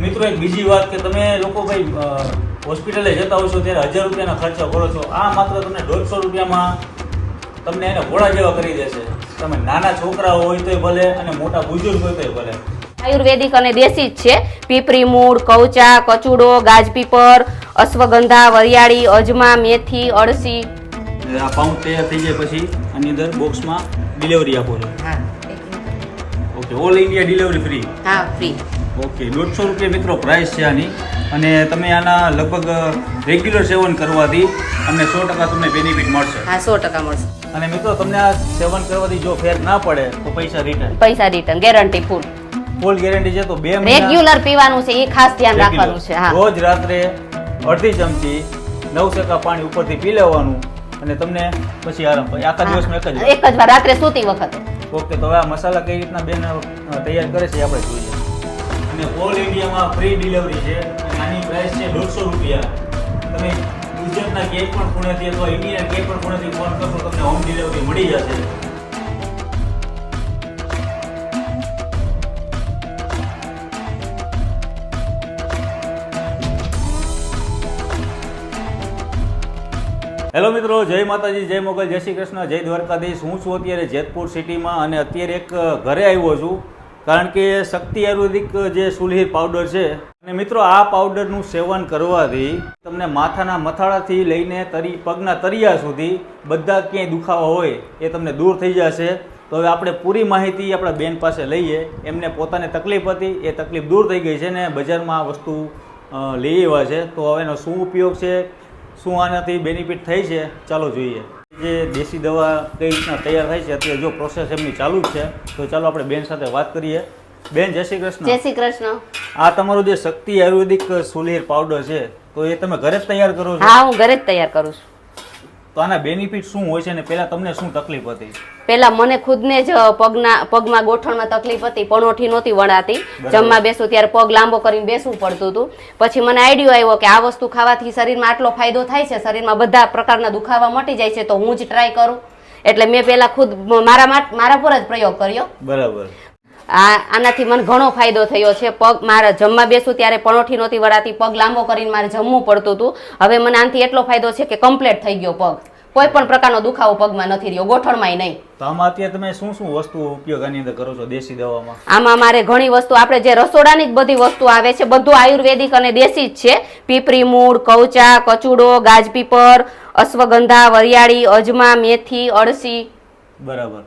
મિત્રો એક બીજી વાત કે તમે લોકો ભાઈ હોસ્પિટલે જતા હોય છો ત્યારે હજાર રૂપિયાનો ખર્ચો કરો છો. આ માત્ર તમને દોઢસો રૂપિયામાં તમને એને ઘોડા જેવા કરી દેશે. તમે નાના છોકરા હોય તોય ભલે અને મોટા બુજુર્ગ હોય તોય ભલે. આયુર્વેદિક અને દેશી જ છે. પીપરી મૂળ કવચા કચુડો ગાજપીપર અશ્વગંધા વરિયાળી અજમા મેથી અળસી. આ પાઉન્ડ તૈયાર થઈ જાય પછી આની અંદર બોક્સમાં ડિલિવરી આપો છો. Okay all India delivery free. હા ફ્રી. ઓકે દોઢસો રૂપિયા મિત્રો પ્રાઇસ છે આની. અને તમે આના લગભગ રેગ્યુલર સેવન કરવાથી તમને સો ટકા તમને બેનિફિટ મળશે. હા સો ટકા મળશે. અને મિત્રો તમને આ સેવન કરવાથી જો ફેર ના પડે તો પૈસા રિટર્ન પૈસા return guarantee full full guarantee છે તો બે રેગ્યુલર પીવાનું છે એ ખાસ ધ્યાન રાખવાનું છે હા. રોજ રાત્રે અડધી ચમચી નવ ટકા પાણી ઉપરથી પી લેવાનું અને તમને પછી આરામ આખા દિવસમાં એક જ એક જ વાર રાત્રે સૂતી વખતે. ઓકે તો હવે આ મસાલા કઈ રીતના બેન તૈયાર કરે છે આપણે જોઈએ. અને ઓલ ઇન્ડિયામાં ફ્રી ડિલિવરી છે. આની પ્રાઇસ છે દોઢસો રૂપિયા. તમે ગુજરાતના ક્યાંય પણ ખૂણેથી અથવા ઇન્ડિયાના ક્યાંય પણ ખૂણેથી ફોન કરશો, તમને હોમ ડિલિવરી મળી જશે. હેલો મિત્રો, જય માતાજી, જય મોગલ, જય શ્રી કૃષ્ણ, જય દ્વારકાધીશ. હું છું અત્યારે જેતપુર સિટીમાં અને અત્યારે એક ઘરે આવ્યો છું. કારણ કે શક્તિ આયુર્વેદિક જે સુલહીર પાવડર છે, અને મિત્રો આ પાવડરનું સેવન કરવાથી તમને માથાના મથાળાથી લઈને તરી, પગના તરિયા સુધી બધા ક્યાંય દુખાવા હોય એ તમને દૂર થઈ જશે. તો હવે આપણે પૂરી માહિતી આપણા બેન પાસે લઈએ. એમને પોતાને તકલીફ હતી, એ તકલીફ દૂર થઈ ગઈ છે ને બજારમાં આ વસ્તુ લઈ આવ્યા છે. તો હવે એનો શું ઉપયોગ છે, શું આનાથી બેનિફિટ થઈ છે, ચાલો જોઈએ. જે દેશી દવા કઈ રીતના તૈયાર થાય છે અત્યારે જો પ્રોસેસ એમની ચાલુ જ છે તો ચાલો આપણે બેન સાથે વાત કરીએ. બેન જય શ્રી જય કૃષ્ણ શ્રી કૃષ્ણ. આ તમારું જે શક્તિ આયુર્વેદિક સુલેર પાવડર છે તો એ તમે ઘરે જ તૈયાર કરો છો? હા હું ઘરે જ તૈયાર કરું છું. તો આના બેનિફિટ શું હોય છે અને પહેલા તમને શું તકલીફ હતી? પેલા મને ખુદને જ પગના પગમાં ગોઠણમાં તકલીફ હતી પણોઠી નહોતી વળાતી જમવા બેસું ત્યારે પગ લાંબો કરીને બેસવું પડતું હતું. પછી મને આઈડિયો આવ્યો કે આ વસ્તુ ખાવાથી શરીરમાં આટલો ફાયદો થાય છે શરીરમાં બધા પ્રકારના દુખાવા મટી જાય છે તો હું જ ટ્રાય કરું. એટલે મેં પેલા ખુદ મારા મારા પર જ પ્રયોગ કર્યો. બરાબર. આનાથી મને ઘણો ફાયદો થયો છે. પગ મારા જમવા બેસું ત્યારે પણોઠી નહોતી વળાતી. પગ લાંબો કરીને મારે જમવું પડતું હતું. હવે મને આનાથી એટલો ફાયદો છે કે કમ્પ્લીટ થઈ ગયો પગ. કોઈ પણ પ્રકારનો દુખાવો પગમાં નથી રહ્યો. ગોઠણમાં નહીં. તો આમાં અત્યારે તમે શું શું વસ્તુ ઉપયોગ આની અંદર કરો છો દેશી દવામાં? આમાં મારે ઘણી વસ્તુ. આપણે જે રસોડાની જ બધી વસ્તુ આવે છે બધું આયુર્વેદિક અને દેશી જ છે. પીપરી મૂળ કવચા કચુડો ગાજપીપર અશ્વગંધા વરિયાળી અજમા મેથી અળસી. બરાબર.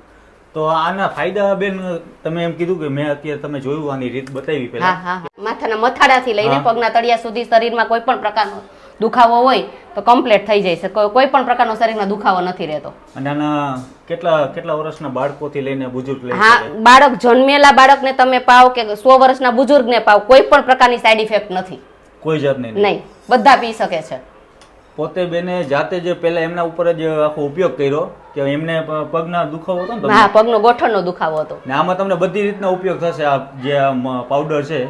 તો આના ફાયદા બેન તમે એમ કીધું કે મેં અત્યારે તમે જોયું આની રીત બતાવી પહેલા હા માથાના મથાડાથી લઈને પગના તળિયા સુધી શરીરમાં કોઈ પણ પ્રકારનો દુખાવો હોય તો કમ્પ્લીટ થઈ જાય છે. કોઈ પણ પ્રકારનો શરીરમાં દુખાવો નથી રહેતો. અને આના કેટલા કેટલા વર્ષના બાળકોથી લઈને બુજુર્ગ લઈ હા બાળક જન્મેલા બાળકને તમે પાવ કે સો વર્ષના બુજુર્ગને પાવ કોઈ પણ પ્રકારની સાઈડ ઇફેક્ટ નથી. કોઈ જાતની નહીં. બધા પી શકે છે. પોતે બેને જાતે જ પહેલા એમના ઉપર જ આખો ઉપયોગ કર્યો કે એમને પગના દુખાવો હતો ને હા પગનો ગોઠણનો દુખાવો હતો. ને આમાં તમને બધી રીતના ઉપયોગ થશે આ જે પાવડર છે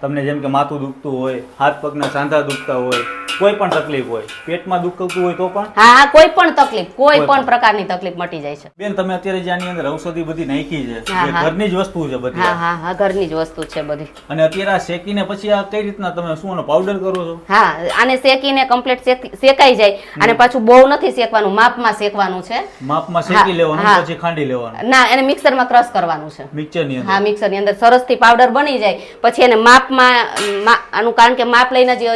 તમને જેમ કે માથું દુખતું હોય હાથ પગના સાંધા દુખતા હોય કોઈ પણ તકલીફ હોય પેટમાં દુખતું હોય તો પણ? હા હા કોઈ પણ તકલીફ કોઈ પણ. પ્રકારની તકલીફ મટી જાય છે. બેન તમે અત્યારે જે આની અંદર ઔષધિ બધી નાખી છે જે ઘરની જ વસ્તુ છે બધી હા હા હા ઘરની જ વસ્તુ છે બધી. અને અત્યારે આ શેકીને પછી આ કઈ રીતના તમે શું આનો પાવડર કરો છો? હા આને શેકીને કમ્પ્લીટ શેકાઈ જાય અને પાછું બહુ નથી શેકવાનું માપમાં શેકવાનું છે. માપમાં શેકી લેવાનું પછી ખાંડી લેવાનું. ના એને મિક્સરમાં ક્રશ કરવાનું છે. મિક્સરની હા અંદર મિક્સરની અંદર સરસથી પાવડર બની જાય પછી એને માપમાં આનું કારણ કે માપ લઈને જે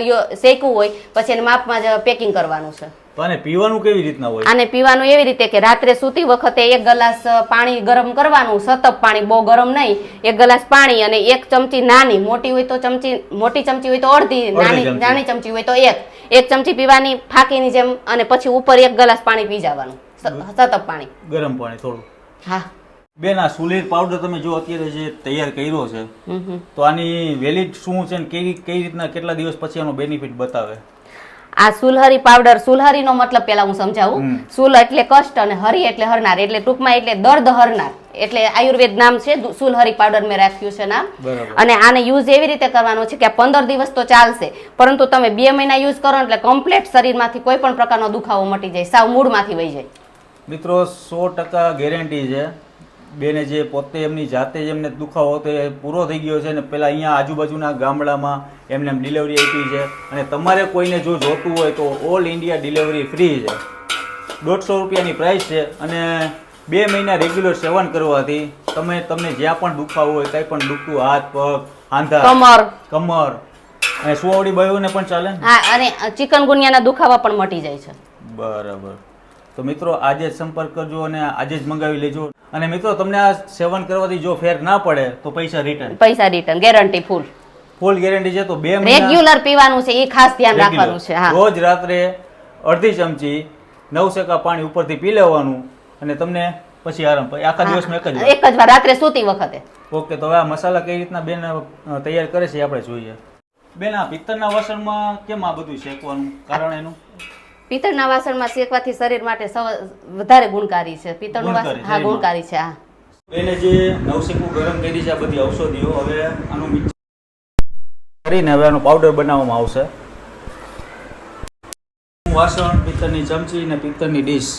શેકવું હોય પછી એને માપમાં જ પેકિંગ કરવાનું છે. તો આને પીવાનું કેવી રીતના હોય? આને પીવાનું એવી રીતે કે રાત્રે સૂતી વખતે એક ગ્લાસ પાણી ગરમ કરવાનું સતત પાણી બહુ ગરમ નહીં એક ગ્લાસ પાણી અને એક ચમચી નાની મોટી હોય તો ચમચી મોટી ચમચી હોય તો અડધી નાની નાની ચમચી હોય તો એક. એક ચમચી પીવાની ફાકીની જેમ અને પછી ઉપર એક ગ્લાસ પાણી પી જવાનું. સતત પાણી. ગરમ પાણી થોડું. હા. બેન આ સુલેર પાવડર તમે જો અત્યારે જે તૈયાર કર્યો છે. તો આની વેલિડ શું છે ને કઈ કઈ રીતના કેટલા દિવસ પછી આનો બેનિફિટ બતાવે? આ સુલહરી પાવડર સુલહરીનો મતલબ પેલા હું સમજાવું. સુલ એટલે કષ્ટ અને હરી એટલે હરનાર. એટલે ટૂંકમાં એટલે દર્દ હરનાર. એટલે આયુર્વેદ નામ છે સુલહરી પાવડર મેં રાખ્યું છે નામ. અને આને યુઝ એવી રીતે કરવાનો છે કે પંદર દિવસ તો ચાલશે પરંતુ તમે બે મહિના યુઝ કરો એટલે કમ્પ્લીટ શરીરમાંથી કોઈ પણ પ્રકારનો દુખાવો મટી જાય સાવ મૂળમાંથી વહી જાય. મિત્રો સો ટકા ગેરંટી છે. બેને જે પોતે એમની જાતે જ એમને દુખાવો હતો એ પૂરો થઈ ગયો છે અને પેલા અહીંયા આજુબાજુના ગામડામાં એમને એમ ડિલિવરી આપી છે. અને તમારે કોઈને જો જોતું હોય તો ઓલ ઇન્ડિયા ડિલિવરી ફ્રી છે. દોઢસો રૂપિયાની પ્રાઇસ છે અને બે મહિના રેગ્યુલર સેવન કરવાથી તમે તમને જ્યાં પણ દુખાવો હોય કંઈ પણ દુખતું હાથ પગ આંધા કમર. કમર. અને સુવાવડી બાયુને પણ ચાલે? હા અને ચિકનગુનિયાના દુખાવા પણ મટી જાય છે. બરાબર. તો મિત્રો આજે જ સંપર્ક કરજો અને આજે જ મંગાવી લેજો. અને મિત્રો તમને આ સેવન કરવાથી જો ફેર ના પડે તો પૈસા રિટર્ન પૈસા return guarantee full full guarantee છે તો બે રેગ્યુલર પીવાનું છે એ ખાસ ધ્યાન રાખવાનું છે હા. રોજ રાત્રે અડધી ચમચી નવ સેકા પાણી ઉપરથી પી લેવાનું અને તમને પછી આરામ આખા દિવસમાં એક જ એક જ વાર રાત્રે સૂતી વખતે. ઓકે તો હવે આ મસાલા કઈ રીતના બેન તૈયાર કરે છે આપણે જોઈએ. બેન આ પિત્તળના વાસણમાં કેમ આ બધું શેકવાનું? કારણ એનું? પિત્તળના વાસણમાં શેકવાથી શરીર માટે વધારે ગુણકારી છે. પિત્તળનું વાસણ હા ગુણકારી છે હા. બેને જે નવશેકું ગરમ કરી છે આ બધી ઔષધિઓ હવે આનું મિક્સ કરીને હવે આનો પાવડર બનાવવામાં આવશે. વાસણ પિત્તળની ચમચી અને પિત્તળની ડીશ.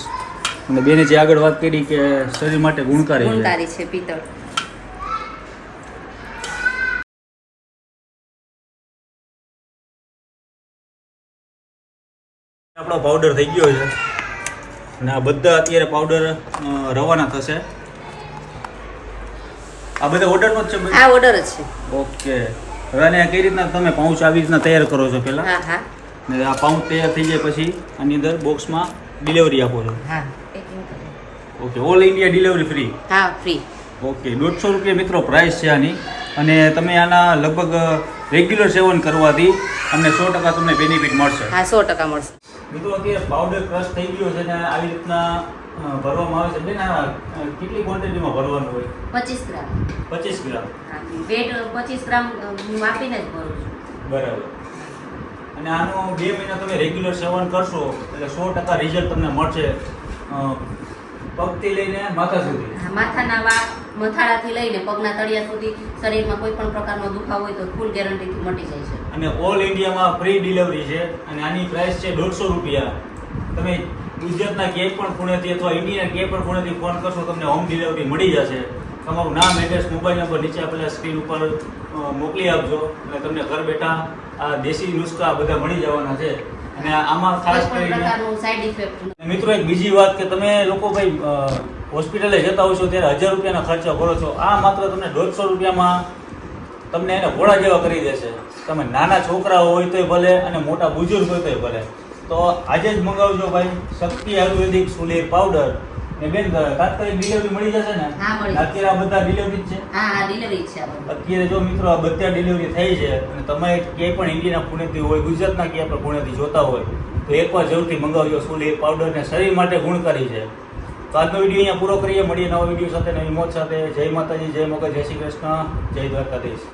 અને બેને જે આગળ વાત કરી કે શરીર માટે ગુણકારી ગુણકારી છે પિત્તળ. આપણો પાવડર થઈ ગયો છે. અને આ બધા અત્યારે પાવડર રવાના થશે. આ બધા ઓર્ડરનો જ છે આ ઓર્ડર જ છે. ઓકે હવે આને કઈ રીતના તમે પાઉચ આવી રીતના તૈયાર કરો છો પહેલા? હા હા. ને આ પાઉચ તૈયાર થઈ જાય પછી આની અંદર બોક્સમાં ડિલિવરી આપો છો. હા. Okay all India delivery free હા ફ્રી ઓકે દોઢસો રૂપિયા મિત્રો પ્રાઇસ છે આની. અને તમે આના લગભગ રેગ્યુલર સેવન કરવાથી તમને સો ટકા તમને બેનિફિટ મળશે. હા સો ટકા મળશે. મિત્રો અત્યારે પાવડર ક્રશ થઈ ગયો છે ને આવી રીતના ભરવામાં આવે છે. બેન આ કેટલી ક્વોન્ટિટીમાં ભરવાનું હોય? પચીસ ગ્રામ. પચીસ ગ્રામ? વેટ પચીસ ગ્રામ હું આપીને જ ભરું છું. બરાબર. અને આનું બે મહિના તમે રેગ્યુલર સેવન કરશો એટલે સો ટકા રિઝલ્ટ તમને મળશે પગથી લઈને માથા સુધી. માથાના વા મથાળાથી લઈને પગના તળિયા સુધી શરીરમાં કોઈ પણ પ્રકારનો દુખાવો હોય તો ફૂલ ગેરંટીથી મટી જાય છે. અને ઓલ ઇન્ડિયામાં ફ્રી ડિલિવરી છે અને આની પ્રાઇસ છે દોઢસો રૂપિયા. તમે ગુજરાતના ક્યાંય પણ ખૂણેથી અથવા ઇન્ડિયાના ક્યાંય પણ ખૂણેથી ફોન કરશો તમને હોમ ડિલિવરી મળી જશે. તમારું નામ એડ્રેસ મોબાઈલ નંબર નીચે આપેલા સ્ક્રીન ઉપર મોકલી આપજો અને તમને ઘર બેઠા આ દેશી નુસ્ખા બધા મળી જવાના છે. અને આમાં ખાસ કરીને મિત્રો એક બીજી વાત કે તમે લોકો ભાઈ હોસ્પિટલે જતા હોય છો ત્યારે હજાર રૂપિયાના ખર્ચા કરો છો. આ માત્ર તમને દોઢસો રૂપિયામાં તમને એને ઘોડા જેવા કરી દેશે. તમે નાના છોકરા હોય તોય ભલે અને મોટા બુજુર્ગ હોય તોય ભલે. તો આજે જ મંગાવજો ભાઈ શક્તિ આયુર્વેદિક સુલેર પાવડર ને બેન તાત્કાલિક ડિલિવરી મળી જશે ને? અત્યારે આ બધા ડિલિવરી છે? હા હા ડિલિવરી છે અત્યારે જો મિત્રો આ બધા ડિલિવરી થઈ છે અને તમે ક્યાંય પણ ઇન્ડિયાના પુણેથી હોય ગુજરાતના ક્યાંય પણ પુણેથી જોતા હોય તો એકવાર જરૂરથી મંગાવજો સુલેર પાવડર ને શરીર માટે ગુણકારી છે. તો આજનો વીડિયો અહીંયા પૂરો કરીએ. મળીએ નવા વીડિયો સાથે. નવી મોજ સાથે. જય માતાજી જય મગજ. જય શ્રી કૃષ્ણ. જય દ્વારકાધીશ.